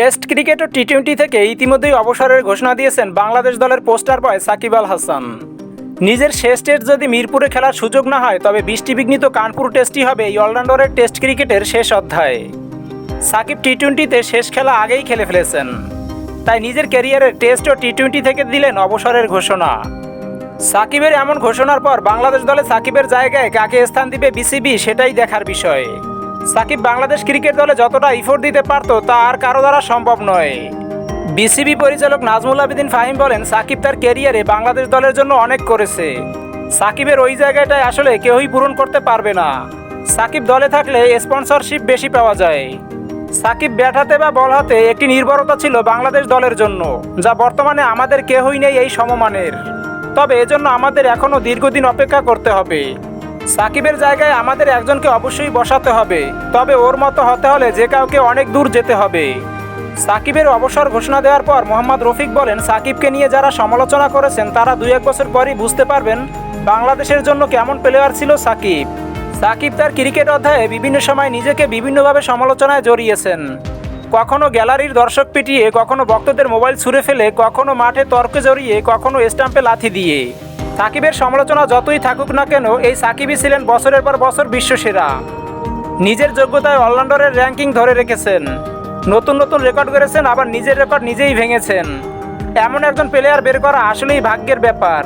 Test cricket ও T twenty থেকে ইতিমধ্যেই অবসরের ঘোষণা দিয়েছেন বাংলাদেশ দলের পোস্টার বয় সাকিব আল হাসান। নিজের শেষ টেস্ট যদি মিরপুরে খেলার সুযোগ না হয়, তবে বৃষ্টিবিঘ্নিত কানপুর টেস্টই হবে এই অলরাউন্ডারের টেস্ট ক্রিকেটের শেষ অধ্যায়। সাকিব টি টোয়েন্টিতে শেষ খেলা আগেই খেলে ফেলেছেন। তাই নিজের ক্যারিয়ারের টেস্ট ও টি টোয়েন্টি থেকে দিলেন অবসরের ঘোষণা। সাকিবের এমন ঘোষণার পর বাংলাদেশ দলে সাকিবের জায়গায় কাকে স্থান দিবে বিসিবি সেটাই দেখার বিষয়। সাকিব বাংলাদেশ ক্রিকেট দলে যতটা ইফোর্ট দিতে পারতো তা আর কারও দ্বারা সম্ভব নয়। বিসিবি পরিচালক নাজমুল আবেদিন ফাহিম বলেন, সাকিব তার ক্যারিয়ারে বাংলাদেশ দলের জন্য অনেক করেছে। সাকিবের ওই জায়গাটায় আসলে কেউই পূরণ করতে পারবে না। সাকিব দলে থাকলে স্পন্সরশিপ বেশি পাওয়া যায়। সাকিব ব্যাট হাতে বা বল হাতে একটি নির্ভরতা ছিল বাংলাদেশ দলের জন্য, যা বর্তমানে আমাদের কেউই নেই এই সমমানের। তবে এজন্য আমাদের এখনও দীর্ঘদিন অপেক্ষা করতে হবে। সাকিবের জায়গায় আমাদের একজনকে অবশ্যই বসাতে হবে, তবে ওর মতো হতে হলে যে কাউকে অনেক দূর যেতে হবে। সাকিবের অবসর ঘোষণা দেওয়ার পর মোহাম্মদ রফিক বলেন, সাকিবকে নিয়ে যারা সমালোচনা করেছেন, তারা দুই এক বছর পরই বুঝতে পারবেন বাংলাদেশের জন্য কেমন প্লেয়ার ছিল সাকিব। সাকিব তার ক্রিকেট অধ্যায়ে বিভিন্ন সময় নিজেকে বিভিন্নভাবে সমালোচনায় জড়িয়েছেন। কখনো গ্যালারির দর্শক পিটিয়ে, কখনো ভক্তদের মোবাইল ছুঁড়ে ফেলে, কখনো মাঠে তর্কে জড়িয়ে, কখনো স্টাম্পে লাথি দিয়ে। সাকিবের সমালোচনা যতই থাকুক না কেন, এই সাকিবই ছিলেন বছরের পর বছর বিশ্বসেরা। নিজের যোগ্যতায় অলরাউন্ডারের র্যাঙ্কিং ধরে রেখেছেন। নতুন নতুন রেকর্ড করেছেন আবার নিজের রেকর্ড নিজেই ভেঙেছেন। এমন একজন প্লেয়ার বের করা আসলেই ভাগ্যের ব্যাপার।